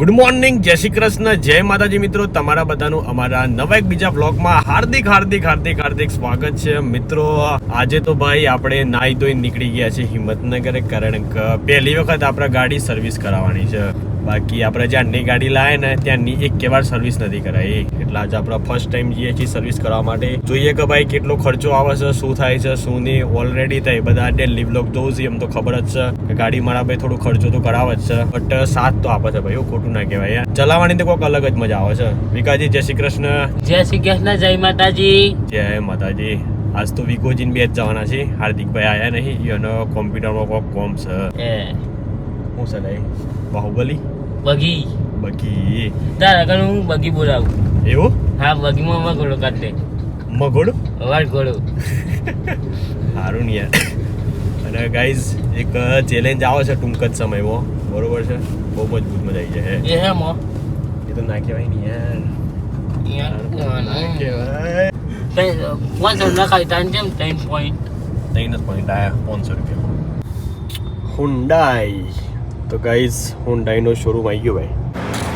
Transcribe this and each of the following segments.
Good morning જય શ્રી કૃષ્ણ, જય માતાજી મિત્રો, તમારા બધાનું અમારા નવા એક બીજા બ્લોગમાં હાર્દિક હાર્દિક હાર્દિક હાર્દિક સ્વાગત છે. મિત્રો, આજે તો ભાઈ આપણે નાઈ ધોઈને નીકળી ગયા છે હિંમતનગર, કારણ કે પહેલી વખત આપણે ગાડી સર્વિસ કરાવવાની છે. બાકી આપણે જ્યાંની ગાડી લાવે ને ત્યાંની એક કેવાર સર્વિસ નથી કરાવી એટલે આજે આપણે ફર્સ્ટ ટાઈમ જઈએ છીએ સર્વિસ કરવા માટે. જોઈએ કે ભાઈ કેટલો ખર્ચો આવે છે શું થાય છે શું નહીં. ઓલરેડી થાય બધા ડેલી બ્લોક જોઉં છું એમ તો ખબર જ છે કે ગાડી મારા ભાઈ થોડું ખર્ચો તો કરાવે જ છે. બટ સાથ તો આપે છે ભાઈ ખોટું ના કહેવાય યાર. ચલાવવાની તો કોઈક અલગ જ મજા આવે છે. વિકાજી જય શ્રી કૃષ્ણ. જય શ્રી કૃષ્ણ જય માતાજી. જય માતાજી. આજ તો વિકોજીન બે જ જવાના છે. હાર્દિકભાઈ આયા નહીં. એનો કોમ્પ્યુટરમાં કોક કોમ છે. હું છે બાહુબલી બગી બગી તાર આગળ હું બગી બોલાવું એવું હા બગીમાં માં ગોળો કાઢ મગોડ અવાજ ગોળો સારું ને યાર અને ગાઈઝ એક ચેલેન્જ આવે છે ટૂંક જ સમયમાં બરોબર છે બહુ મજબૂત મજા આવી જાય એ હે મો એ તો ના કહેવાય ને યાર યાર ના કહેવાય પાંચસો નખાય તાન જેમ ત્રણ પોઈન્ટ ત્રણ જ પોઈન્ટ આવ્યા પાંચસો રૂપિયા હુન્ડાઈ તો ગાઈઝ હોન્ડાઈનો શોરૂમ આવી ગયો ભાઈ.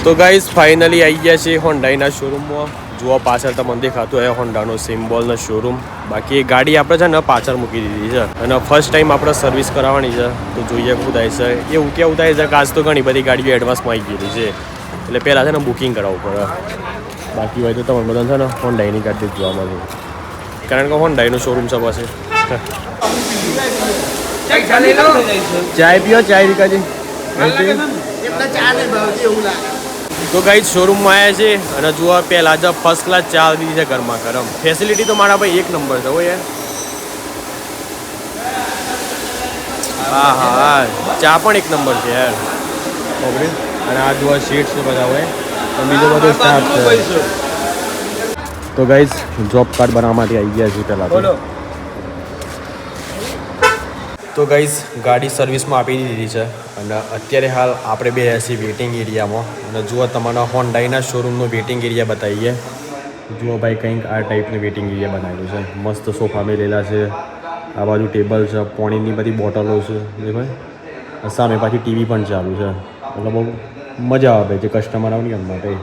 તો ગાઈઝ ફાઇનલી આવી ગયા છે હોન્ડાઈના શોરૂમમાં જુઓ પાછળ તમને દેખાતું હોય હોન્ડાનો સિમ્બોલનો શોરૂમ બાકી એ ગાડી આપણે છે ને પાછળ મૂકી દીધી છે. અને ફર્સ્ટ ટાઈમ આપણે સર્વિસ કરાવવાની છે. તો જોઈએ થાય છે. એવું કેવું ઉતાય છે કે આજ તો ઘણી બધી ગાડીઓ એડવાન્સમાં આવી ગયેલી છે. એટલે પહેલાં છે ને બુકિંગ કરાવવું પડે. બાકી હોય તો તમને બધા છે ને હોન્ડાઈની ગાડી જોવા મળે. કારણ કે હોન્ડાઈનો શોરૂમ છે પાસે ચાય પીઓ, ચાય રીકાજી તો ગાઈ શોરૂમમાં આવ્યા છે અને જુઓ પહેલા જ ફર્સ્ટ ક્લાસ ચા દીધી છે ઘરમાં ગરમ. ફેસિલિટી તો મારા ભાઈ એક નંબર છે હો યાર. હા હા ચા પણ એક નંબર છે યાર. ઓકે. અને આ જુઓ સીટ્સ છે બધા હોય તો બીજો બધો સ્ટાફ છે. તો ગાઈઝ જોબ કાર્ડ બનાવવા માટે આવી ગયા છે પહેલાં તો તો ગાઈઝ ગાડી સર્વિસમાં આપી દીધી છે. અને અત્યારે હાલ આપણે બે છીએ વેટિંગ એરિયામાં. અને જુઓ તમારા હોન્ડાઈના શોરૂમનો વેટિંગ એરિયા બતાવીએ. જુઓ ભાઈ કંઈક આ ટાઈપનું વેટિંગ એરિયા બનાવેલું છે. મસ્ત સોફા મેલેલા છે. આ બાજુ ટેબલ છે, પાણીની બધી બોટલો છે. જે ભાઈ સામે પાછી ટીવી પણ ચાલુ છે. એટલે બહુ મજા આવે જે કસ્ટમર આવે અંદર માટે.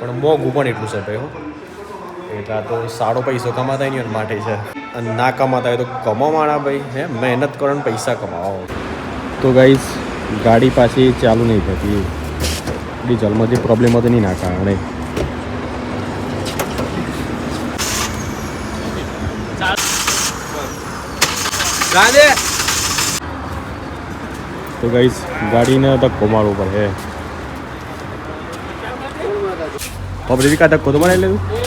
પણ મોંઘું પણ એટલું છે ભાઈ હો. એટલે તો સારો પૈસો કમાતા એની માટે છે. અને ના કમાતા હોય તો કમાવાના ભાઈ હે? મહેનત કરો ને પૈસા કમાવો. તો ગાઈસ ગાડી પાછી ચાલુ નહીં થતી. ડીઝલમાં જે પ્રોબ્લેમ હતો નહીં ના કારણે. તો ગાઈસ ગાડીને ધક્કો મારવો પડે હે? હવે કા ધક્કો તો બનાવી લેવું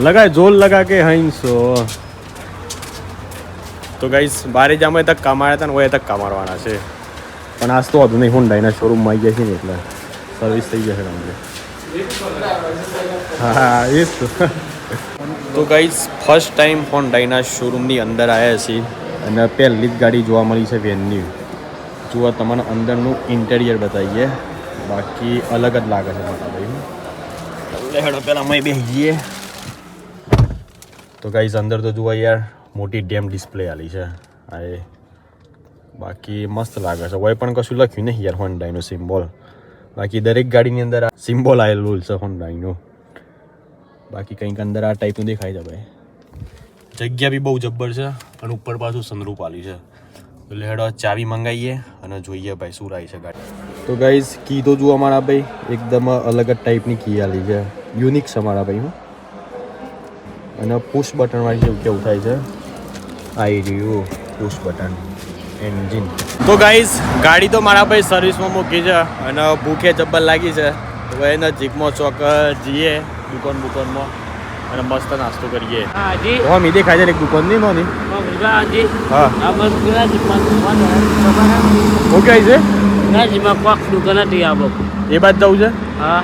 लगा जोर लगा के हंसो તો ગાઈસ બારે જામે ધક્કા માર્યા હતા ને ઓય ધક્કા મારવાના છે પણ આજ તો હતું નહીં હોન્ડાઈના શોરૂમમાં આવી ગયા છે ને એટલે સર્વિસ થઈ જશે તમને હા એ જ તો તો ગાઈસ ફર્સ્ટ ટાઈમ હોન્ડાઈના શોરૂમની અંદર આવ્યા છીએ અને પહેલી જ ગાડી જોવા મળી છે વેનની જુઓ તમને અંદરનું ઇન્ટેરિયર બતાવીએ બાકી અલગ જ લાગે છે મોટા ભાઈ હેડો પહેલાં અમે જઈએ તો ગાઈઝ અંદર તો જુઓ યાર, મોટી ડેમ ડિસ્પ્લે આલી છે. આ એ બાકી મસ્ત લાગે છે. કોઈ પણ કશું લખ્યું નહીં યાર હોન્ડાઈનો સિમ્બોલ બાકી દરેક ગાડીની અંદર આ સિમ્બોલ આવેલું છે હોન્ડાઈનું બાકી કંઈક અંદર આ ટાઈપનું દેખાય છે ભાઈ. જગ્યા બી બહુ જબ્બર છે અને ઉપર પાછું સનરૂપ આલી છે. હેડો ચાવી મંગાવીએ અને જોઈએ ભાઈ શું રાઈ છે ગાડી. તો ગાઈઝ કી તો જુઓ અમારા ભાઈ, એકદમ અલગ જ ટાઈપની કી આલી છે. યુનિક છે અમારા ભાઈ હું અને પુશ બટન વાળી જેવું કેવું થાય છે? આઈ રહ્યું પુશ બટન એન્જિન તો ગાઈઝ ગાડી તો મારા ભાઈ સર્વિસમાં મૂકી છે અને ભૂખે જબ્બર લાગી છે. હવે નજીકમાં ચોક, જઈએ દુકાન દુકાનમાં અને મસ્ત નાસ્તો કરીએ. હા જી. હા મી દેખાય છે એક દુકાન નહીં જી. હા. આ બસ ઓકે છે? ગુલાજીમાં કોક દુકાન હતી આ એ બાદ જવું છે? હા.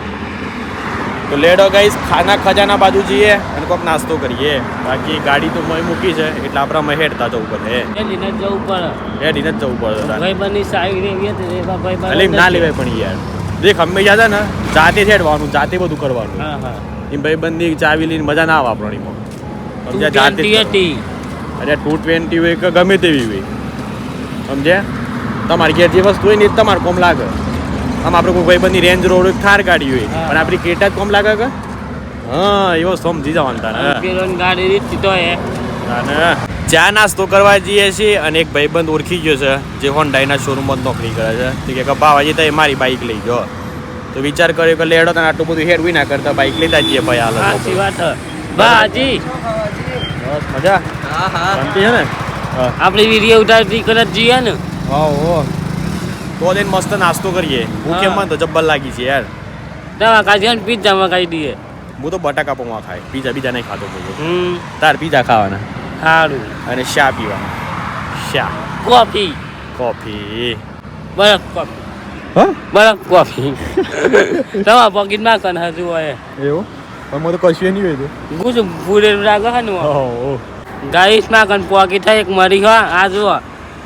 તો લેડો ગાઈસ ખાના ખજાના બાજુ જઈએ અને કોઈક નાસ્તો કરીએ. બાકી ગાડી તો મય મૂકી છે એટલે આપણા મય હેડતા જવું પડે. એ લીને જવું પડે. હેડીને જ જવું પડે. ભાઈ બની હતી ભાઈ ના લેવાય પણ યાર. દેખ હંમેશા છે ને જાતે હેડવાનું જાતે બધું કરવાનું. હા હા. એમ ભાઈબંધની ચાવી લઈને મજા ના આવે સમજ્યા? જાતે. હતી. અરે ટુ ટ્વેન્ટી હોય કે ગમે તેવી હોય. સમજ્યા? તમારી ઘેર જે વસ્તુ હોય ને એ તમારે કોમ લાગે. આમ આપણે કોઈ ભાઈબંધની રેન્જ રોડ થાર ગાડી હોય પણ આપણી કેટા જ કોમ લાગે કે? હા એવો સમજી જવાનું તારે. ગાડી રીત તો હે. ચા નાસ્તો કરવા જઈએ છીએ અને એક ભાઈબંધ ઓળખી ગયો છે જે હોન્ડાઈના શોરૂમમાં નોકરી કરે છે. તે કે બાવાજી તો મારી બાઇક લઈ ગયો તો વિચાર કર્યો કે લેડો તને આટલું બધું હેડવી ના કરતા બાઇક લેતા જઈએ ભાઈ હાલ. સાચી વાત હે. બાજી બસ મજા? શાંતિ છે ને? હા. આપણી વીડિયો ઉતારતી કરત જઈએ ને? હા હો. તો લઈને મસ્ત નાસ્તો કરીએ. ભૂખે હા. મન તો જબ્બર લાગી છે યાર. દવા કાઢી ને પીઝા મગાવી દઈએ હું તો બટાકા પૌવા ખાય. પીઝા બીજા નહીં ખાતો હું હમ. તાર પીઝા ખાવાના. સારું અને શા પીવાના? શા? કોફી. કોફી. બરફ કોફી. હા? બરાબર કોફી. તમારા પોકેટમાં કન હજુ હોય? એવું? પણ મને તો કશું નહીં હોય ગુજુ ફૂલેલું લાગે હે? ને તો ગાઈસમાં કન પોકેટ થાય એક મરી હા આ જો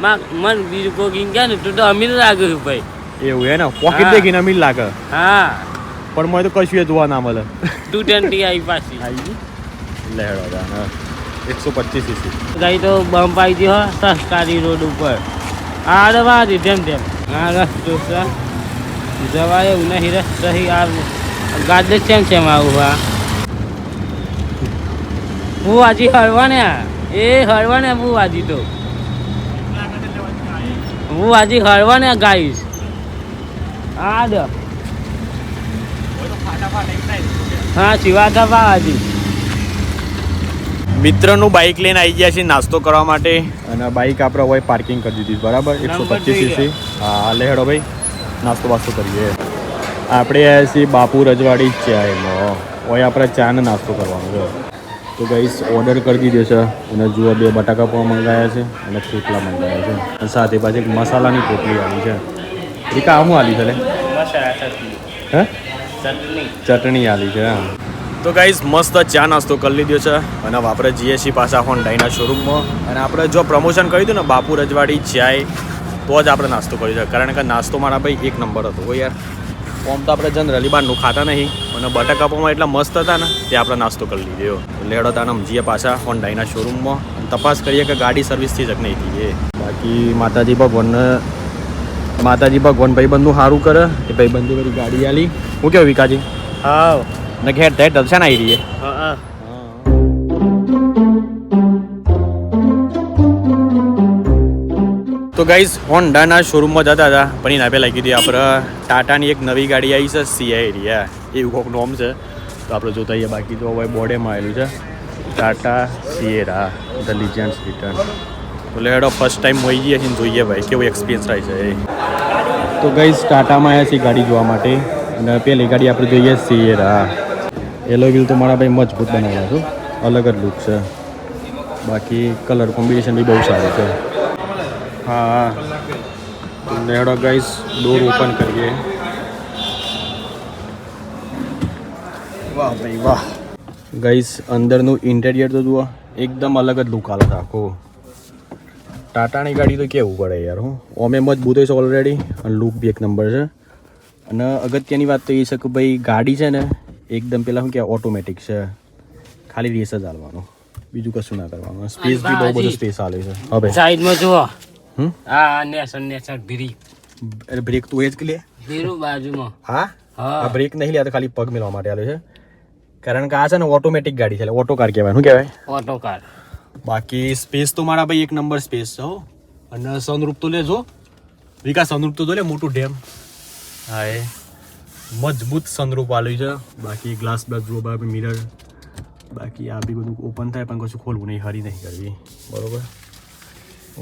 માં મન બીજું કોઈ ગયા ને તું તો અમીર લાગ્યું ભાઈ. એવું હે ને? પોકેટ. દેખીને અમીર લાગે. હા. પણ મને તો કશું જોવા ના મળે. ટુ ટ્વેન્ટી આવી પાછી. લેડો એકસો પચીસ સીસી ગાઈ તો બમ્પ આવી ગયો હો સસ્કારી રોડ ઉપર. આ દવા તેમ. જેમ આ રસ છે જવાય એવું નહીં, રસ સહી આ ગાદલે કેમ છે આવું, હા. હું આજી હળવા ને. એ હળવા ને હું આજી તો. હું આજી હળવા ને ગાઈશ. આ દ હા શિવાધા થવા આજી મિત્રનું બાઇક લઈને આવી ગયા છીએ નાસ્તો કરવા માટે. અને બાઇક આપણે હોય પાર્કિંગ કરી દીધી બરાબર? એકસો પચીસ. સીસી હા લેડો ભાઈ. નાસ્તો બાસ્તો કરીએ. આપણે આવ્યા છીએ બાપુ રજવાડી જ છે આ એમાં હોય આપણે ચાને નાસ્તો કરવાનો છે. તો ગઈસ ઓર્ડર કરી દીધો છે. અને જુઓ બે બટાકા પણ મંગાવ્યા છે અને થેપલા મંગાવ્યા છે. અને સાથે પાછી એક મસાલાની પોટલી આવી છે. એ શું આલી છે લે. ચટણી. હે? ચટણી. ચટણી આલી છે હા. તો ગાઈઝ મસ્ત ચા નાસ્તો કરી લીધો છે. અને આપણે જઈએ છીએ પાછા હોન્ડાઈના શોરૂમમાં અને આપણે જો પ્રમોશન કર્યું હતું ને, બાપુ રજવાડી, ચાય, તો જ આપણે નાસ્તો કર્યો છે. કારણ કે નાસ્તો મારા ભાઈ એક નંબર હતો યાર. ઓમ તો આપણે જનરલી બહારનું ખાતા નહીં, અને બટાકાપોમાં એટલા મસ્ત હતા ને, તે આપણે નાસ્તો કરી લીધો. લેડો તાને જઈએ પાછા હોન્ડાઈના શોરૂમમાં અને તપાસ કરીએ કે ગાડી સર્વિસથી જ નહીં થઈ બાકી માતાજી ભગવાનને, માતાજી ભગવાન ભાઈબંધનું સારું કરે, એ ભાઈબંધી બધી ગાડી આલી. હું કેવું વિકાજી? હા. ઘેર તે દર્શન આવી રહીએ હા તો ગાઈઝ હોન્ડાના શોરૂમમાં જતા હતા પણ એના પહેલાં કીધી આપણે ટાટાની એક નવી ગાડી આવી છે સીઆઈ એરિયા એવું કોઈક નોમ છે તો આપણે જોતા આવીએ બાકી તો હવે બોર્ડેમાં આવેલું છે Tata Sierra the legends return તો લેડો ફર્સ્ટ ટાઈમ હોઈ જઈએ છીએ જોઈએ ભાઈ કેવો એક્સપિરિયન્સ રહે છે એ તો ગાઈઝ ટાટામાં આવ્યા છીએ ગાડી જોવા માટે અને પેલી ગાડી આપણે જોઈએ સિએરા એલો વ્હીલ તો મારા ભાઈ મજબૂત બનાવ્યા છું અલગ જ લુક છે. બાકી કલર કોમ્બિનેશન બી બહુ સારું છે. હા નેડો ગાઈસ ડોર ઓપન કરીએ. વાહ ભાઈ વાહ. ગાઈસ અંદરનું ઇન્ટેરિયર તો જુઓ, એકદમ અલગ જ લુક આલે આખો ટાટાની ગાડી તો કેવું પડે યાર, હું. ઓમે મજબૂત છે ઓલરેડી અને લુક બી એક નંબર છે. અને અગત્યની વાત તો એ છે કે ભાઈ ગાડી છે ને એકદમ પેલા શું કે ઓટોમેટિક છે. ખાલી રેસ જ હાલવાનો. બીજું કશું ના કરવાનું. સ્પેસ બી બહુ બધો સ્પેસ હાલે છે. હવે સાઈડમાં જુઓ. હા આ નેસર બ્રેક બ્રેક તું એ જ કે લે? ભીરું બાજુમાં. હા? હા. બ્રેક નહીં લે તો ખાલી પગ મેળવા માટે આલે છે. કારણ કે આ છે ને ઓટોમેટિક ગાડી છે એટલે ઓટો કાર કહેવાય. શું કહેવાય? ઓટો કાર બાકી સ્પેસ તો મારા ભાઈ એક નંબર સ્પેસ છે હો. અને સનરૂપ તો લેજો. વિકાસ સનરૂપ તો જો લે મોટું ડેમ હા એ. મજબૂત સનરૂપ વાળું છે. બાકી ગ્લાસ બ્લાસ જુઓ બરાબર મિરર બાકી આ બી બધું ઓપન થાય પણ કશું ખોલવું નહીં હરી નહીં કરવી. બરોબર?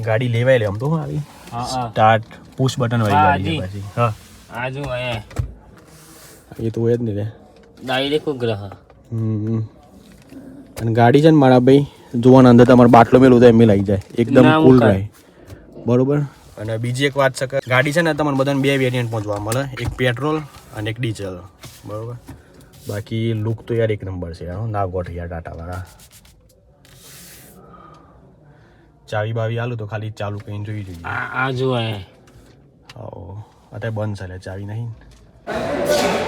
ગાડી લેવાય લે આમ તો આવી. હા હા. સ્ટાર્ટ પુશ બટન વાળી ગાડી પાછી. હા. આ જો એ. તો હોય જ નહીં રે. ડાયરેક્ટ ગ્રહ હમ. અને ગાડી છે ને મારા ભાઈ જોવાના અંદર તમારે બાટલો મેલું તો એમ લાગી જાય. એકદમ કુલ રહે. બરોબર? અને બીજી એક વાત છે કે ગાડી છે ને તમને બધાને બે વેરિયન્ટમાં જોવા મળે. એક પેટ્રોલ અને એક ડીઝલ બરાબર? બાકી લુક તો યાર એક નંબર છે યાર. ના ગોઠ યાર ટાટાવાળા. ચાવી બાવી આલું તો ખાલી ચાલુ કરીને જોઈ જોઈએ. આ જોવાય. હાઓ અત્યારે બંધ છે ચાવી નહીં.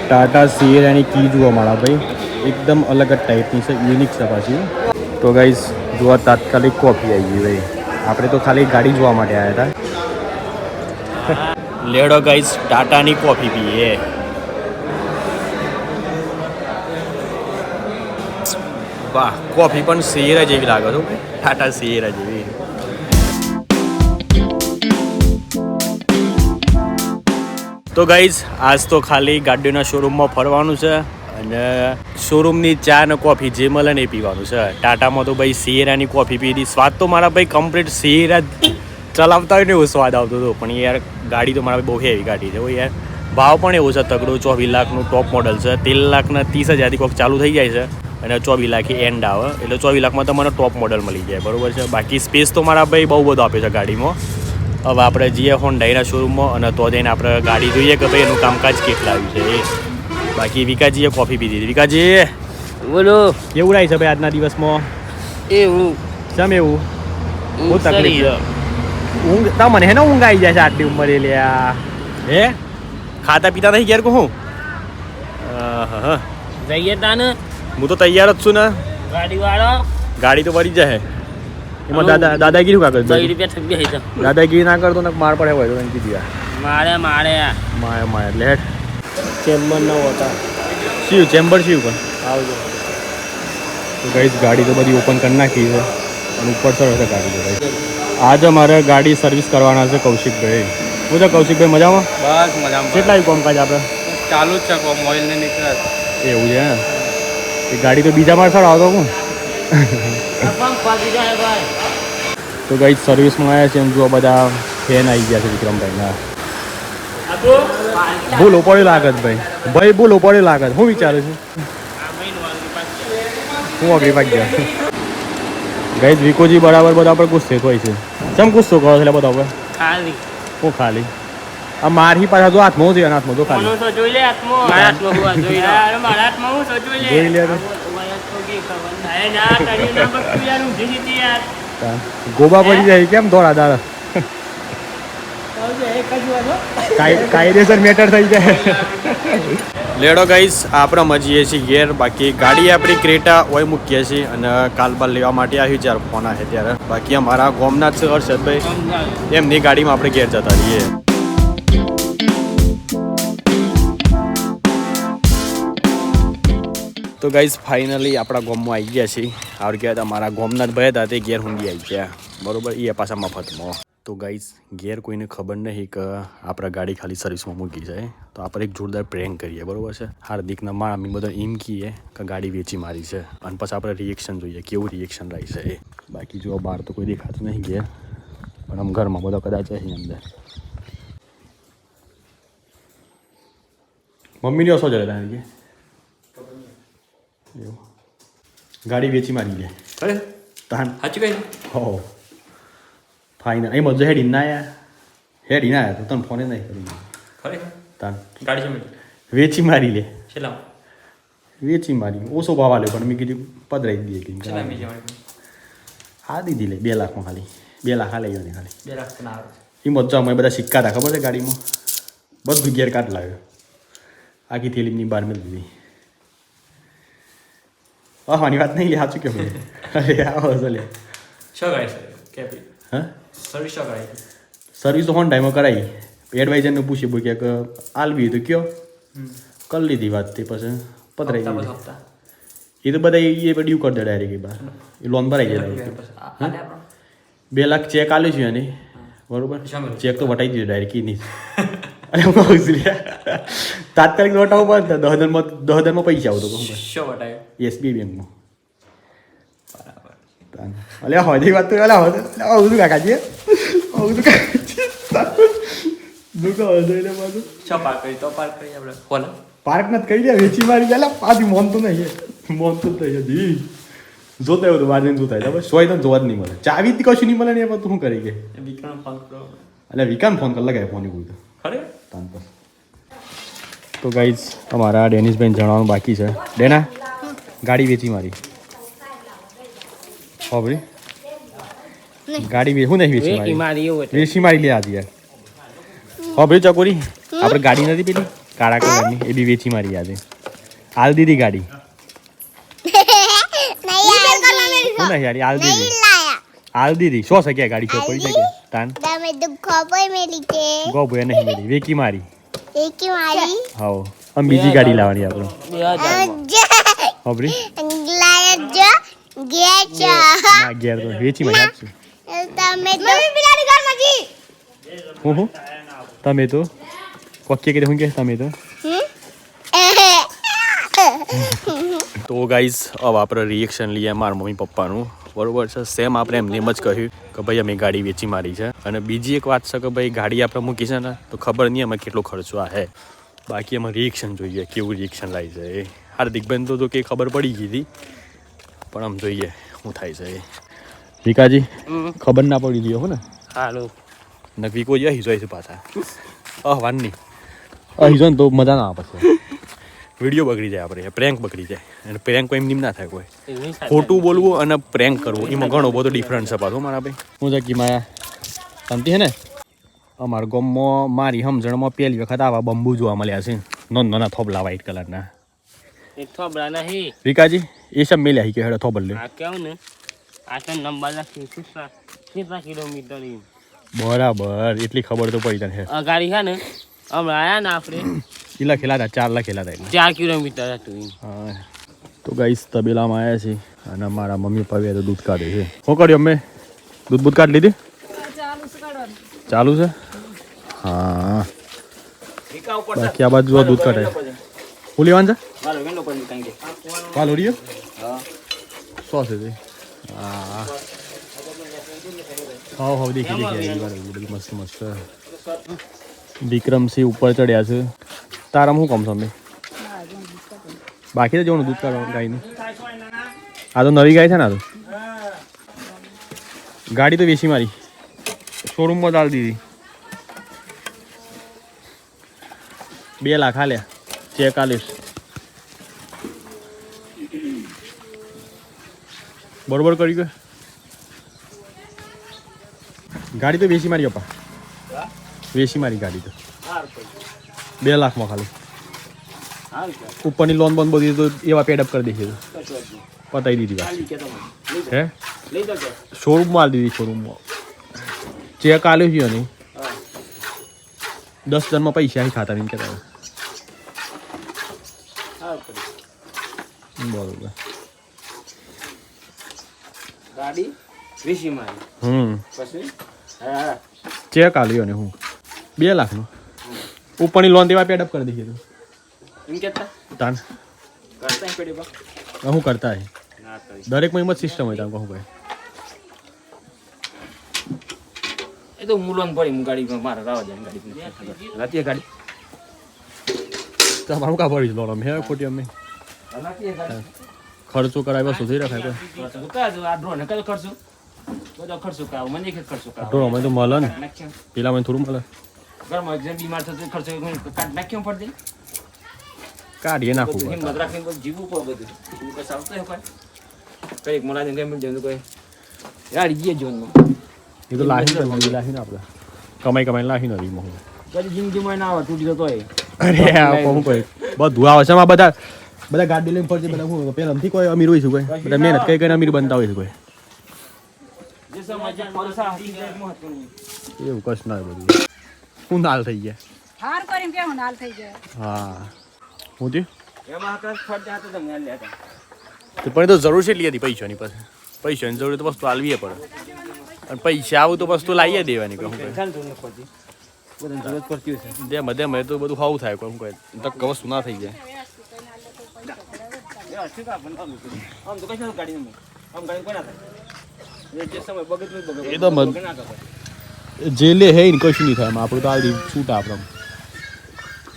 ટાટા સિએરાની કી જોવા મળા ભાઈ. એકદમ અલગ જ ટાઈપની છે યુનિક છે પાછી. તો ગાઈઝ જોવા તાત્કાલિક કોફી આવી ગઈ ભાઈ. આપણે તો ખાલી ગાડી જોવા માટે આવ્યા હતા. લેડો ગાઈઝ ટાટાની કોફી પીએ. વાહ, કોફી પણ શેરા જેવી લાગે છે ટાટા શેરા જેવી તો ગાઈઝ આજ તો ખાલી ગાડીના શોરૂમમાં ફરવાનું છે અને શોરૂમની ચા ને કોફી જે મળે ને એ પીવાનું છે. ટાટામાં તો ભાઈ શેરાની કોફી પીધી. સ્વાદ તો મારા ભાઈ કમ્પ્લીટ શેરા ચલાવતા હોય ને એવો સ્વાદ આવતો હતો. પણ યાર ગાડી તો મારા ભાઈ બહુ હેવી ગાડી છે. યાર ભાવ પણ એવો છે તગડો ચોવીસ લાખનું ટોપ મોડલ છે. તેર લાખના ત્રીસ હજારથી કોઈક ચાલુ થઈ જાય છે. અને ચોવીસ લાખી એન્ડ આવે. એટલે ચોવીસ લાખમાં તમને ટોપ મોડલ મળી જાય. બરાબર છે? બાકી સ્પેસ તો મારા ભાઈ બહુ બધો આપે છે ગાડીમાં. હવે આપણે જઈએ હોન્ડાઈના શોરૂમમાં અને તો જઈને આપણે ગાડી જોઈએ કે ભાઈ એનું કામકાજ કેટલા આવ્યું છે બાકી વિકાજીએ કોફી પીધી હતી. વિકાજી બોલો. કેવું રાય છે ભાઈ આજના દિવસમાં? એવું. સમ એવું? બહુ તકલીફ ઊંઘ તા મને ને ઊંઘ આવી જાય છે આટલી ઉંમરે લ્યા હે? ખાતા પીતા નહીં ઘેર કહું આહાહા. જઈએ તાને. હું તો તૈયાર જ છું ને. ગાડી વાળો ગાડી તો વળી જાય. એમાં દાદા દાદાગીરી શું દસ કાગળ રૂપિયા થકી બેસી દાદાગીરી ના કરતો ને માર પડે હોય તો એમ કીધું યાર. મારે મારે. માય માય એટલે ચેમ્બર ન હોતા શિવ ચેમ્બર શિવ પણ? આવજો. તો ગાઈસ ગાડી તો બધી ઓપન કરી નાખી છે. અને ઉપર સર ગાડી તો ગાઈસ આજે મારે ગાડી સર્વિસ કરવાના છે કૌશિકભાઈ. હું છે કૌશિકભાઈ મજામાં? બસ મજામાં કેટલા કોમકાજ આપણે? ચાલુ જ છે કોમ ઓઇલને નીકળે. એવું છે? એ ગાડી તો બીજા માર સર આવતો હું. તો ગઈ સર્વિસમાં આવ્યા છે એમ જો બધા ફેન આવી ગયા છે વિક્રમભાઈના. ભૂલ ઉપાડી લાગત ભાઈ. ભાઈ ભૂલ ઉપાડી લાગત. હું વિચારું છું. હું અઘરી પાક ગયા ગાઈસ વિકોજી બરાબર બધા પર ગુસ્સે હોય છે. કેમ ગુસ્સો કરો છો એટલે બધા પર? ખાલી. હું ખાલી. આ મારી પાછા તો હાથમાં છે એના હાથમાં તો ખાલી. જોઈ લે હાથમાં? મારા હાથમાં જોઈ લે અરે મારા હાથમાં હું તો જોઈ લે જોઈ તો. ગોબા પડી જાય કેમ દોડા દાડા? કાયદેસર મેટર થઈ જાય. લેડો ગાઈસ આપણે મજીએ છીએ ઘેર. બાકી ગાડી આપણી ક્રેટા હોય મૂકીએ છીએ અને કાલબાલ લેવા માટે આવ્યું જ્યારે ફોન આવે ત્યારે. બાકી અમારા ગોમના જ છે હર્ષદભાઈ એમની ગાડીમાં આપણે ઘેર જતા રહીએ. તો ગાઈઝ ફાઇનલી આપણા ગોમમાં આવી ગયા છીએ. આવડે ગયા હતા મારા ગોમના જ ભાઈ હતા તે ઘેર હુંડી આવી ગયા. બરોબર એ પાછા મફતમાં. તો ગાઈઝ ઘેર કોઈને ખબર નહીં કે આપણા ગાડી ખાલી સર્વિસમાં મૂકી જાય તો આપણે એક જોરદાર પ્રેન્ક કરીએ બરાબર છે? હાર્દિકના મારા અમે બધા એમ કહીએ કે ગાડી વેચી મારી છે. અને પછી આપણે રિએક્શન જોઈએ કેવું રિએક્શન રહી છે એ. બાકી જો બહાર તો કોઈ દેખાતું નહીં ઘેર. પણ આમ ઘરમાં બધા કદાચ અહીં અંદર. મમ્મીને ઓછો જડે તારી એવું. ગાડી વેચી મારી લે ખરે તાન. સાચું કઈ હો ફાઇનલ એમ જ હેડી. ના આયા હેડી ના આયા તો તને ફોને નહીં કરી. ખરે? તાન. ગાડી છે વેચી મારી લે. છેલ્લા વેચી મારી. ઓછો ભાવ આલ્યો પણ મેં કીધું પધરાઈ દઈએ છેલ્લા કે બીજી વાળી. હા દીધી લે બે લાખમાં ખાલી. બે લાખ હા લઈ ગયો ને ખાલી. બે લાખ ના આવે એ મજા અમે બધા સિક્કા હતા ખબર છે ગાડીમાં? બધું ગેર કાઢ લાવ્યો. આખી થેલીની બહાર મેં દીધી. આની વાત નહીં લે સાચું કેમ અરે આવો લે શું ગાય છે? કેપી? હા? સર્વિસ શું સર્વિસ તો હોન ટાઈમમાં કરાવી એડવાઇઝરને પૂછી પૂછ્યા કે આલવી તો કયો? કરી લીધી વાત તે પછી પધરાઈ ગઈ એ તો બધા એ ડ્યુ કરી દે ડાયરેક્ટ બહાર એ લોન ભરાઈ જાય. બે લાખ ચેક આલ્યો છે એની. બરોબર? ચેક તો વટાઈ દીધો ડાયરેક્ટ એની લ્યા. તાત્કાલિક વટાવવું પડે દહ હજારમાં દસ હજારમાં પૈસા આવતો એસબીઆઈ બેંકમાં. અલ્યા હોય વાત તો હોય આવું બધું કાકાજી બધું કાકાજી દુઃખ આવે છે એટલે પાછું શું પાર કરી તો પાર કરી આપણે કોને પાર્ક નથી કરી દે વેચી મારી ગયા પાછી મોન તો નહીં મોન તો થઈ જી જોતા એવું વાર નહીં જોતા હોય સોય તો જોવા જ નહીં મળે ચાવી થી કશું નહીં મળે ને એમાં તું શું કરી ગઈ વિક્રમ ફોન કરો એટલે વિક્રમ ફોન કરી લગાય ફોન કોઈ તો ખરે તાન પર તો ગાઈઝ અમારા બેન જણાવવાનું બાકી છે. ડેના? ગાડી વેચી મારી. હા ભાઈ. ગાડી બે હું નહીં વેચી મારી? વેચી મારી લે આજે યાર. હા ભાઈ ચકોરી આપણે ગાડી નથી પેલી? કાળા કલરની એ બી વેચી મારી આજે. હાલ દીધી ગાડી. હું નહીં યાર હાલ દીધી. હાલ દીધી. સો ગાડી છો તાન. તમે દુખો નહીં મારી. વેકી મારી? હાઓ આમ બીજી ગાડી લાવવાની આપણે. હોબરી ગયા છો ના ઘેર તો વેચી મને આપશું તમે તો બિલાડી ઘરમાં જી હું હું તમે તો કોકે કે હું કે તમે તો તો ગાઈઝ હવે આપણે રિએક્શન લઈએ મારા મમ્મી પપ્પાનું બરોબર છે સેમ આપણે એમને એમ જ કહ્યું કે ભાઈ અમે ગાડી વેચી મારી છે અને બીજી એક વાત છે કે ભાઈ ગાડી આપણે મૂકી છે ને તો ખબર નહીં અમે કેટલો ખર્ચો આ હે બાકી એમાં રિએક્શન જોઈએ કેવું રિએક્શન લાવી છે એ હાર્દિકબેન તો તો કે ખબર પડી ગઈ હતી પણ આમ જોઈએ શું થાય છે એ. વિકાજી ખબર ના પડી ગયો હો ને. હાલો. ને વિકો જે હિજોય છે પાછા. અહ વાનની. નહીં હિજો ને તો મજા ના આવે પછી. વીડિયો બગડી જાય આપણે પ્રેન્ક બગડી જાય. અને પ્રેન્ક કોઈ એમની ના થાય કોઈ. ખોટું બોલવું અને પ્રેન્ક કરવું એમાં ઘણો બધો ડિફરન્સ છે પાછો મારા ભાઈ. હું જકી માયા? શાંતિ છે ને? અમારા ગામમાં મારી સમજણમાં પહેલી વખત આવા બંબુ જોવા મળ્યા છે. નોંધ નાના થોબલા વ્હાઈટ કલરના વિકાજી એ સબ મેલ્યા કે હેડો થોબલ લે આ કેવું ને? આ તો નંબર લખ્યું કેટલા કેટલા કિલોમીટર એમ. બરાબર એટલી ખબર તો પડી તને આ ગાડી છે ને હમણાં આયા ને આપણે. એ ખેલા હતા ચાર લખેલા હતા એટલે ચાર કિલોમીટર હતું હા. તો ગાઈસ તબેલામાં આવ્યા છે અને મારા મમ્મી પપ્પા તો દૂધ કાઢે છે. શું કર્યું અમે દૂધ બૂધ કાઢ લીધી? ચાલુ છે? હા. બાકી આ બાજુ દૂધ કાઢે. હું લેવાનું છે વાલ ઓડિયો સો છે હા. હાવ હાવ દેખી દેખી બધું મસ્ત મસ્ત. વિક્રમસિંહ ઉપર ચડ્યા છે. તારામાં શું કામ સામે બાકી તો જવાનું દૂધ કાઢવાનું ગાયનું આ તો નવી ગાય છે ને આ તો? ગાડી તો વેચી મારી. શોરૂમમાં દાળ દીધી. બે લાખ હાલ્યા ચેક આલીશ બરોબર કરી ગયો ગાડી તો વેચી મારી, પપ્પા. વેચી મારી ગાડી તો. બે લાખમાં ખાલી. ઉપરની લોન બંધ બધી એવા પેડઅપ કરી દેશે. પતાવી દીધી વાત હે? શોરૂમમાં આલી દીધી શોરૂમમાં ચેક આલ્યો છે નહીં દસ જણમાં પૈસા ખાતા નહીં કહેતા બરોબર. ગાડી? વીસી મારી હમ. પછી? હા ચેક આલ્યો ને હું. બે લાખનો. ઉપરની લોન તેવા પેડઅપ કરી દીધી તું. એમ કેતા? તાન. કરતા પેડી બા હું કરતા હે દરેક જ સિસ્ટમ હોય તાન કહું ભાઈ. એ તો મુલોન ભરી હું ગાડી મારે રાવા જાય ગાડી રાતી ગાડી. તમારું કા ભરી લોન? અમે હે ખોટી અમે. ખર્ચો કરાવ્યો સુધી રખાય કોઈ જો ખર્ચો બધો ખર્ચો કાવ મને કે ખર્ચો તો અમે તો મળે ને. પેલા મને થોડું મળે. ઘરમાં જેમ બીમાર થતો ખર્ચો કાઢ નાખ્યો પડે કાઢીએ નાખવું હિંમત રાખીને જીવવું પડે બધું. કઈ ચાલતું હોય કોઈ. કંઈક મળી જાય કોઈ. યાર ગીએ જોનમાં એ તો લાહી ને લાહી ને આપણે. કમાઈ કમાઈ લાહી નથી મોહ. કદી જિંદગીમાં ના આવે તૂટી જતો અરે આ કોણ કોઈ. બધું આવે છે બધા બધા ગાડી લઈને ફરજે બધા હું પેલાથી કોઈ અમીર હોય છે કોઈ? બધા મહેનત કઈ કઈને અમીર બનતા હોય છે કોઈ? એવું કશ ના હોય બધું. હું નાલ થઈ ગયા. હાર કરીને કેવું નાલ થઈ ગયા? હા. હું થયું? એમાં હકર ખર્ચ હતો તમને લેતા. તો પણ તો જરૂર છે લીધી હતી પૈસાની પાસે. પૈસાની જરૂર તો વસ્તુ આલવી પડે. અને પૈસા આવું તો વસ્તુ લાવીએ દેવાની કહું તું બધાને જરૂરત પડતી હોય છે. જેમ જેમ એ તો બધું હાવું થાય કોઈ હું કહે. તક વસ્તુ ના થઈ જાય. જે સમય બગત નહીં બગત એ તો મત- બગત ના થાય. જે લે હે ને કશું નહીં થાય. આપણે તો આ છૂટ આપણે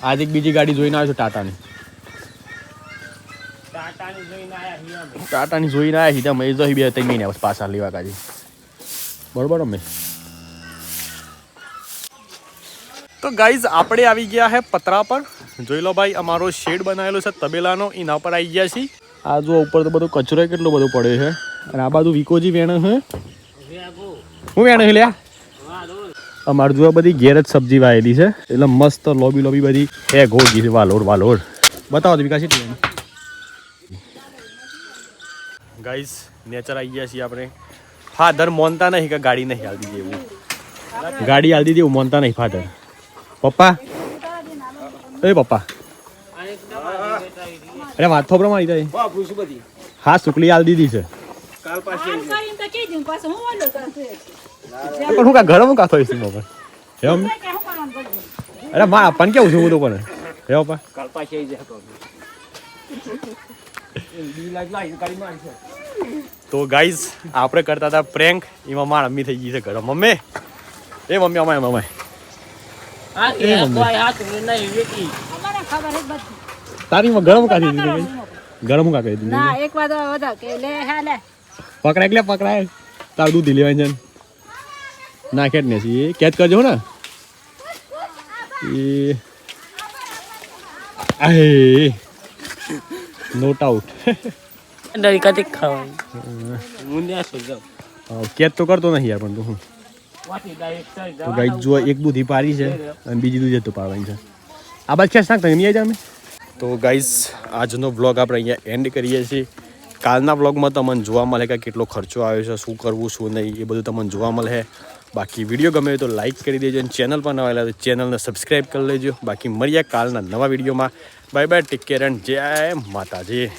આજે એક બીજી ગાડી જોઈને આવ્યો છું ટાટાની. ટાટાની જોઈને આવ્યા સીધા મેં જોઈ બે ત્રણ મહિના પાછા લેવા કાઢી. બરોબર અમે તો ગાઈઝ આપણે આવી ગયા હે પતરા પર. જોઈ લો ભાઈ, અમારો શેડ બનાવેલો છે તબેલાનો. એના પર આવી ગયા છીએ. આ જો ઉપર તો બધો કચરો કેટલો બધો પડ્યો છે. અને આ બાજુ વિકોજી વેણ છે. હું વેણ છે, લ્યા. અમારે જો બધી ઘેર જ સબ્જી વાયેલી છે. એટલે મસ્ત લોબી લોબી બધી હે ગોળગી છે. વાલોડ વાલોડ. બતાવો તો વિકાસી ગાઈઝ નેચર આવી ગયા છીએ આપણે. ફાધર મોનતા નહીં કે ગાડી નહીં આવતી જેવું. ગાડી આવતી જેવું, માનતા નહીં ફાધર પપ્પા? એ પપ્પા. અરે, વાત થોપરો મારી જાય હા, સુકલી આલ દીધી છે. પાછું હું ઓલો કરતો હું કા કા થઈ કે હું કરવાનું બધું અરે, મા, આપણને કેવું છું હું તો પણ? હે, પપ્પા? તો ગાઈઝ, આપણે કરતા હતા પ્રેન્ક એમાં માર મમ્મી થઈ ગઈ છે ઘરે મમ્મી? એ મમ્મી અમાય મમ્મી તારી માં ગરમ કાઢી દીધું ગરમ કાઢી દીધી ના એક વાર તો કે લે હે લે. પકડાય એટલે પકડાય? તાર દૂધ લેવાય છે નાખે જ ને એ કેચ કરજો ને. એ આહે. નોટ આઉટ ડરી કતી ખાવાનું? મુન્યા સુજો કેચ તો કરતો નહીં યાર પણ તું તો ગાઈડ જો એક દૂધી પારી છે અને બીજી દૂધ તો પાડવાની છે. આ બાદ ખેસ નાખતા નહીં આવી અમે? તો ગાઈઝ આજનો બ્લોગ આપણે અહીંયા એન્ડ કરીએ છીએ. કાલના બ્લોગમાં તમને જોવા મળે કે કેટલો ખર્ચો આવ્યો છે શું કરવું શું નહીં એ બધું તમને જોવા મળે. બાકી વીડિયો ગમે તો લાઇક કરી દેજો અને ચેનલ પર નવા આવેલા તો ચેનલને સબસ્ક્રાઈબ કરી લેજો. બાકી મળીએ કાલના નવા વિડીયોમાં bye bye take care and જય માતાજી.